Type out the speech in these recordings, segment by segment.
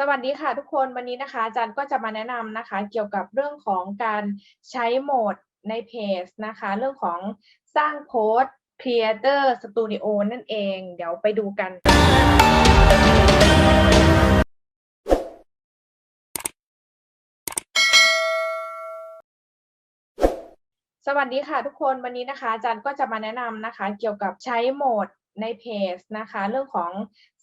สวัสดีค่ะทุกคนวันนี้นะคะอาจารย์ก็จะมาแนะนำนะคะ เกี่ยวกับเรื่องของการใช้โหมดในเพจนะคะ เรื่องของสร้างโพสต์ Creator Studio นั่นเอง เดี๋ยวไปดูกัน สวัสดีค่ะทุกคนวันนี้นะคะอาจารย์ก็จะมาแนะนำนะคะ เกี่ยวกับใช้โหมดในเพจนะคะ เรื่องของ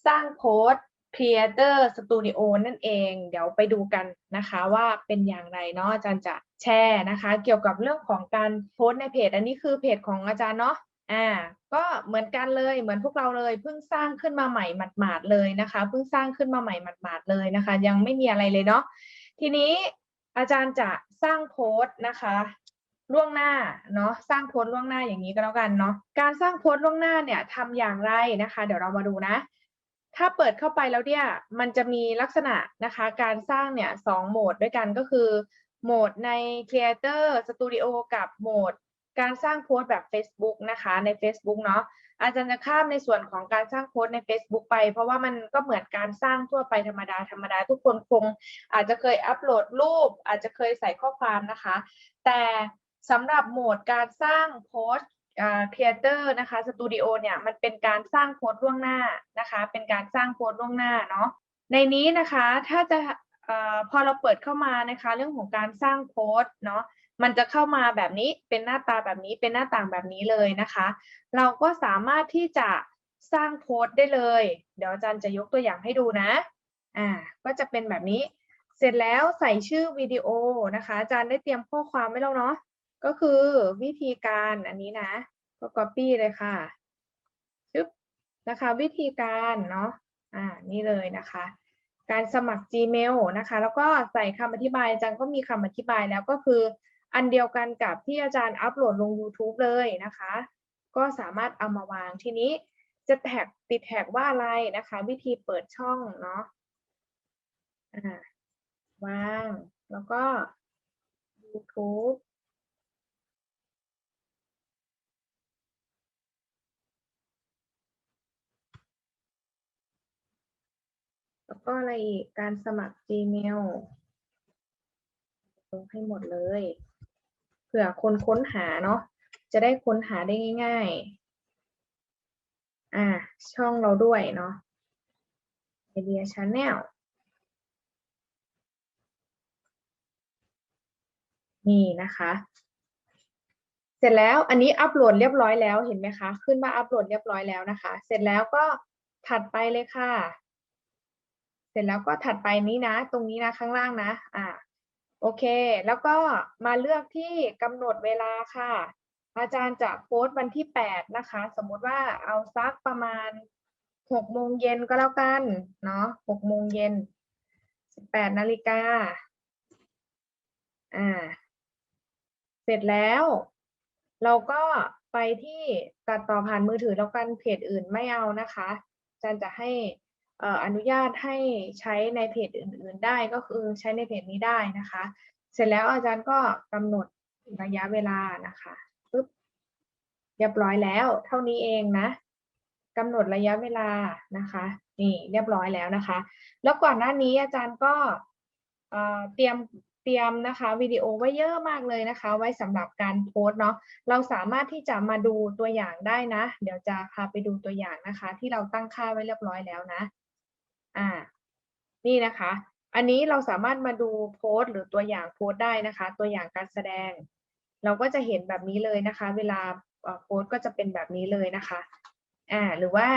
สร้างโพสต์ Creator Studio นั่นเอง เดี๋ยวไปดูกันนะคะว่าเป็นอย่างไรเนาะอาจารย์จะแชร์นะคะ เกี่ยวกับเรื่องของการโพสต์ในเพจ อันนี้คือเพจของอาจารย์เนาะอ่าก็เหมือนกันเลยเหมือนพวกเราเลยเพิ่งสร้างขึ้นมาใหม่หมาดๆเลยนะคะเพิ่งสร้างขึ้นมาใหม่หมาดๆเลยนะคะ ยังไม่มีอะไรเลยเนาะทีนี้อาจารย์จะสร้างโพสต์นะคะล่วงหน้าเนาะสร้างโพสต์ล่วงหน้าอย่างนี้ก็แล้วกันเนาะการสร้างโพสต์ล่วงหน้าเนี่ยทำอย่างไรนะคะ เดี๋ยวเรามาดูนะ ถ้าเปิดเข้าไปแล้วเนี่ยมันจะมีลักษณะนะคะการสร้างเนี่ยสองโหมดด้วยกันก็คือโหมดใน Creator Studio กับโหมดการสร้างโพสต์แบบ Facebook นะคะใน Facebook เนาะอาจารย์จะข้ามในส่วนของการสร้างโพสต์ใน Facebook ไป เพราะว่ามันก็เหมือนการสร้างทั่วไปธรรมดาธรรมดาทุกคนคง อาจจะเคยอัปโหลดรูป อาจจะเคยใส่ข้อความนะคะ แต่สำหรับโหมดการสร้างโพสต์ ครีเอเตอร์นะคะสตูดิโอเนี่ยมันเป็นการสร้างโพสต์ล่วงหน้านะคะ เป็นการสร้างโพสต์ล่วงหน้าเนาะในนี้นะคะถ้าจะเอ่อพอเราเปิดเข้ามานะคะ เรื่องของการสร้างโพสต์เนาะมันจะเข้ามาแบบนี้เป็นหน้าตาแบบนี้เป็นหน้าต่างแบบนี้เลยนะคะ เราก็สามารถที่จะสร้างโพสต์ได้เลย เดี๋ยวอาจารย์จะยกตัวอย่างให้ดูนะอ่าก็จะเป็นแบบนี้ เสร็จแล้วใส่ชื่อวิดีโอนะคะ อาจารย์ได้เตรียมข้อความไว้แล้วเนาะ ก็คือวิธีการอันนี้นะก็ copy เลยค่ะชึบนะคะ วิธีการเนาะอ่านี่เลยนะคะ การสมัคร Gmail นะคะ แล้วก็ใส่คำอธิบายอาจารย์ก็มีคำอธิบายแล้วก็คือ อันเดียวกันกับที่อาจารย์อัปโหลดลง YouTube เลยนะคะ ก็สามารถเอามาวางทีนี้จะแท็กติดแท็กว่าอะไรนะคะ วิธีเปิดช่องเนาะอ่าวาง แล้วก็ YouTube แล้ว ก็อะไรอีกการสมัคร Gmail ลงให้หมดเลย เผื่อคนค้นหาเนาะจะได้ค้นหาได้ง่าย ๆ อ่า ช่องเราด้วยเนาะ Idea Channel นี่นะคะ เสร็จแล้วอันนี้อัปโหลดเรียบร้อยแล้วเห็นไหมคะ ขึ้นมาอัปโหลดเรียบร้อยแล้วนะคะ เสร็จแล้วก็ถัดไปเลยค่ะ เสร็จแล้วก็ถัดไปนี้นะ ตรงนี้นะข้างล่างนะ อ่า โอเค แล้วก็มาเลือกที่กำหนดเวลาค่ะ อาจารย์จะโพสต์วันที่แปดนะคะ สมมติว่าเอาซักประมาณหกโมงเย็นก็แล้วกัน เนาะหกโมงเย็นสิบแปดนาฬิกา อ่า เสร็จแล้ว เราก็ไปที่ตัดต่อผ่านมือถือแล้วกันเพจอื่นไม่เอานะคะอาจารย์จะให้ อนุญาตให้ใช้ในเพจอื่น ๆ ได้ก็คือใช้ในเพจนี้ได้นะคะ เสร็จแล้วอาจารย์ก็กำหนดระยะเวลานะคะปึ๊บเรียบร้อยแล้ว เท่านี้เองนะกำหนดระยะเวลานะคะ นี่เรียบร้อยแล้วนะคะ แล้วก่อนหน้านี้อาจารย์ก็เตรียมเตรียมนะคะวิดีโอไว้เยอะมากเลยนะคะ ไว้สำหรับการโพสเนาะเราสามารถที่จะมาดูตัวอย่างได้นะ เดี๋ยวจะพาไปดูตัวอย่างนะคะ ที่เราตั้งค่าไว้เรียบร้อยแล้วนะ อ่า นี่นะคะ อันนี้เราสามารถมาดูโพสต์หรือตัวอย่างโพสต์ได้นะคะ ตัวอย่างการแสดง เราก็จะเห็นแบบนี้เลยนะคะ เวลาโพสต์ก็จะเป็นแบบนี้เลยนะคะ อ่า หรือว่า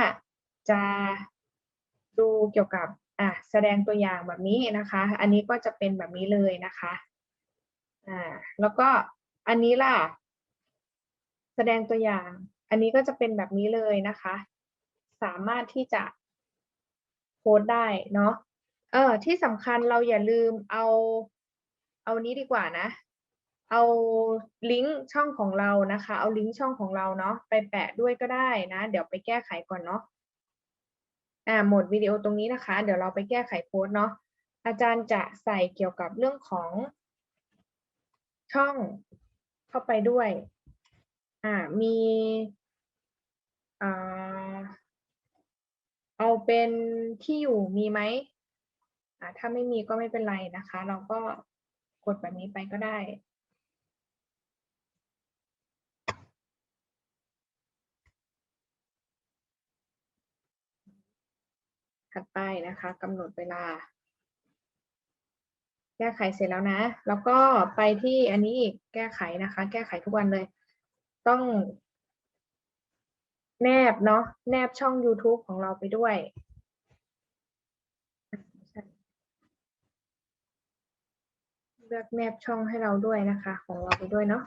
จะดูเกี่ยวกับอะแสดงตัวอย่างแบบนี้นะคะ อันนี้ก็จะเป็นแบบนี้เลยนะคะ อ่า แล้วก็อันนี้ล่ะ แสดงตัวอย่าง อันนี้ก็จะเป็นแบบนี้เลยนะคะ สามารถที่จะ โพสต์ได้เนาะเออที่สำคัญเราอย่าลืมเอาเอานี้ดีกว่านะ เอาลิงก์ช่องของเรานะคะ เอาลิงก์ช่องของเราเนาะไปแปะด้วยก็ได้นะ เดี๋ยวไปแก้ไขก่อนเนาะอ่าหมดวิดีโอตรงนี้นะคะ เดี๋ยวเราไปแก้ไขโพสเนาะอาจารย์จะใส่เกี่ยวกับเรื่องของช่องเข้าไปด้วย อ่ามีอ่า เป็นที่อยู่มีไหมถ้าไม่มีก็ไม่เป็นไรนะคะ เราก็กดแบบนี้ไปก็ได้ถัดไปนะคะกำหนดเวลา แก้ไขเสร็จแล้วนะ แล้วก็ไปที่อันนี้อีกแก้ไขนะคะ แก้ไขทุกวันเลย ต้อง แนบเนาะแนบช่อง YouTube ของเราไปด้วย เลือกแนบช่องให้เราด้วยนะคะ ของเราไปด้วยเนาะ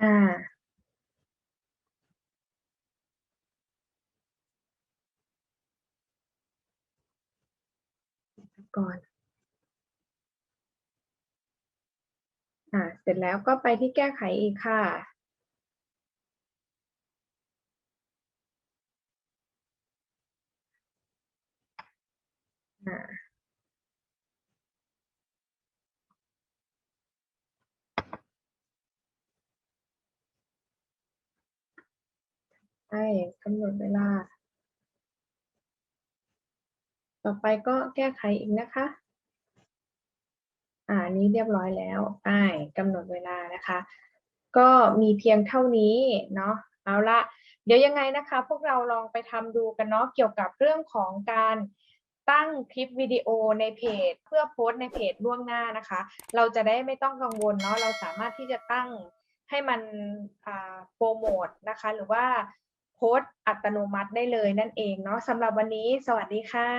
อ่า ก่อนอ่าเสร็จแล้วก็ไปที่แก้ไขอีกค่ะ อ่าใช่กำหนดเวลา ต่อไปก็แก้ไขอีกนะคะ อ่านี้เรียบร้อยแล้วไป้ายกำหนดเวลานะคะ ก็มีเพียงเท่านี้เนาะ เอาละเดี๋ยวยังไงนะคะ พวกเราลองไปทำดูกันเนาะ เกี่ยวกับเรื่องของการตั้งคลิปวิดีโอในเพจ เพื่อโพสต์ในเพจล่วงหน้านะคะ เราจะได้ไม่ต้องกังวลเนาะ เราสามารถที่จะตั้งให้มันโปรโมทนะคะ หรือว่า โพสต์อัตโนมัติได้เลยนั่นเองเนาะสำหรับวันนี้ สวัสดีค่ะ